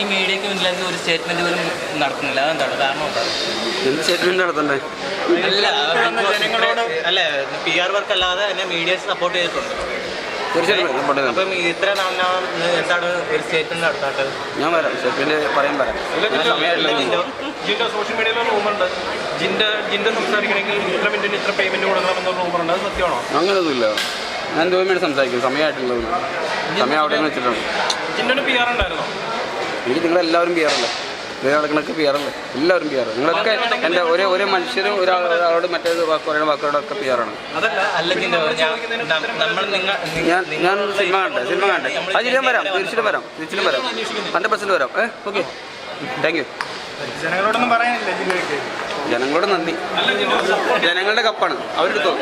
ഈ മീഡിയക്ക് മുന്നിലേക്ക് ഒരു സ്റ്റേറ്റ്മെന്റ് പോലും നടത്തുന്നില്ല. അതെന്താണ്? കാരണം എന്ത്? സ്റ്റേറ്റ്മെന്റ് നടത്തണ്ടേ? അല്ല ജനങ്ങളോട് അല്ല പി ആർ വർക്ക് അല്ലാതെ എന്നെ മീഡിയസ് സപ്പോർട്ട് ചെയ്തിട്ടുണ്ട്. തീർച്ചയായിട്ടും അപ്പം ഇത്ര എന്താണ് ഒരു സ്റ്റേറ്റ്മെന്റ് നടത്താത്തത്? ഞാൻ വരാം സ്റ്റേറ്റ്മെന്റ് പറയാൻ വരാം. ഞാൻ സമയമായിട്ടില്ല ജിന്റെ സോഷ്യൽ മീഡിയയിൽ ഒരു റൂമുണ്ട് ജിന്റെ ജിന്റെ സംസാരിക്കണമെങ്കിൽ ഇത്ര മിനിറ്റിന് ഇത്ര പേയ്മെന്റ് കൊടുക്കണമെന്ന റൂമുണ്ട് അത് സത്യമാണോ? അങ്ങനെയൊന്നുമില്ല ഞാൻ സംസാരിക്കും. സമയമായിട്ടുള്ളത് സമയം അവിടെ വെച്ചിട്ടുണ്ട്. വെച്ചിട്ടാണ് പി ആർ ഉണ്ടായിരുന്നോ? എനിക്ക് നിങ്ങളെല്ലാവരും പി ആറല്ലേ ഇത് നടക്കണൊക്കെ പി ആറല്ലേ എല്ലാവരും പി നിങ്ങളൊക്കെ എന്റെ ഒരേ ഒരേ മനുഷ്യരും ഒരാൾ ഒരാളോട് മറ്റേത് പറയുന്ന വാക്കുകളൊക്കെ പി ആറാണ് ഞാൻ- നമ്മൾ നിങ്ങൾ ഞാൻ സിനിമ കണ്ടേ സിനിമ കണ്ടേ. അത് ഞാൻ വരാം. തീർച്ചയായിട്ടും വരാം. തീർച്ചയായിട്ടും വരാം. ഹൺഡ്രഡ് പെർസെന്റ് വരാം. ഏ ഓക്കെ. Thank you. ജനങ്ങളോടൊന്നും പറയാനില്ല ജില്ലയ്ക്ക് ജനങ്ങളോട് നന്ദി. ജനങ്ങളുടെ കപ്പാണ്. അവരെടുത്തോ?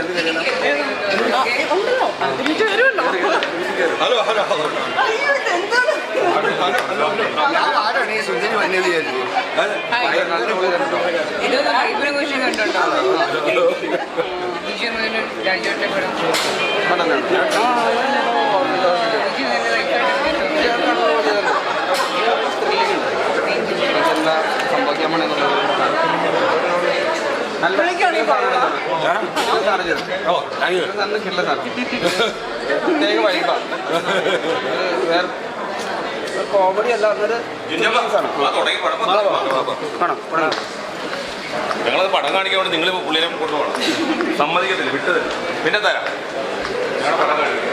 ഇതൊന്ന് ഹലോ ക്വസ്റ്റ്യൻ കണ്ടോട്ടോ ഈശോ മുതൽ രാജോട്ടെ പടം ഈശോ നല്ല ഞങ്ങളത് പടം കാണിക്കാൻ വേണ്ടി നിങ്ങൾ പുള്ളിനെ കൊണ്ടുപോകണം സമ്മതിക്കത്തില്ല വിട്ടത് പിന്നെ തരാം. ഞങ്ങളുടെ പടം കാണിക്കും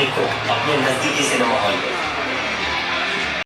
っていこう現代的セノマホイール